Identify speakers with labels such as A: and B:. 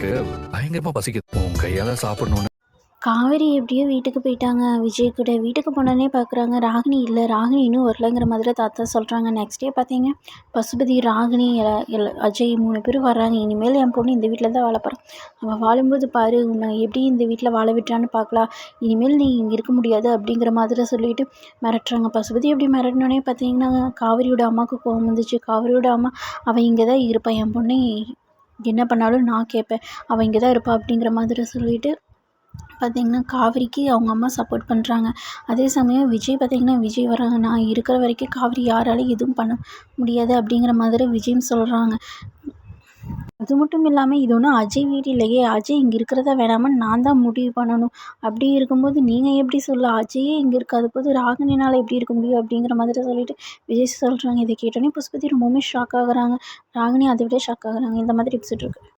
A: எனக்கு பயங்கரமா பசிக்குது. உன் கையால சாப்பிடணும்னு.
B: காவேரி எப்படியோ வீட்டுக்கு போயிட்டாங்க. விஜய் கூட வீட்டுக்கு போனோடனே பார்க்குறாங்க ராகினி இல்லை. ராகினி இன்னும் வரலங்கிற மாதிரி தாத்தா சொல்கிறாங்க நெக்ஸ்ட் டே பார்த்தீங்க பசுபதி ராகினி அஜய் மூணு பேரும் வர்றாங்க. இனிமேல் என் பொண்ணு இந்த வீட்டில் தான் வாழ போகிறான் அவள் வாழும்போது பாரு உன்னை எப்படி இந்த வீட்டில் வாழ விட்டான்னு பார்க்கலாம் இனிமேல் நீ இங்கே இருக்க முடியாது அப்படிங்கிற மாதிரி சொல்லிட்டு மிரட்டுறாங்க. பசுபதி எப்படி மிரட்டினோடனே பார்த்தீங்கன்னா காவிரியோட அம்மாவுக்கு கோவம் வந்துச்சு. காவிரியோட அம்மா அவள் இங்கே தான் இருப்பான் என் பொண்ணு என்ன பண்ணாலும் நான் கேட்பேன். அவள் இங்கே தான் இருப்பாள் அப்படிங்கிற மாதிரி சொல்லிட்டு பார்த்திங்கன்னா காவிரிக்கு அவங்க அம்மா சப்போர்ட் பண்ணுறாங்க அதே சமயம் விஜய் பார்த்திங்கன்னா விஜய் வராங்க. நான் இருக்கிற வரைக்கும் காவிரி யாராலையும் எதுவும் பண்ண முடியாது அப்படிங்கிற மாதிரி விஜயும் சொல்கிறாங்க அது மட்டும் இல்லாமல் இது ஒன்றும் அஜய் வீடு இல்லையே. அஜய் இங்கே இருக்கிறதா வேணாமான்னு நான் தான் முடிவு பண்ணணும். அப்படி இருக்கும்போது நீங்கள் எப்படி சொல்ல அஜயே இங்கே இருக்காத போது ராகினினால் எப்படி இருக்க முடியும் அப்படிங்கிற மாதிரி சொல்லிட்டு விஜய் சொல்கிறாங்க இதை கேட்டோன்னே புஷ்பதி ரொம்பவுமே ஷாக் ஆகுறாங்க. ராகினி அதை விட ஷாக் ஆகுறாங்க. இந்த மாதிரி எபிசோட் இருக்குது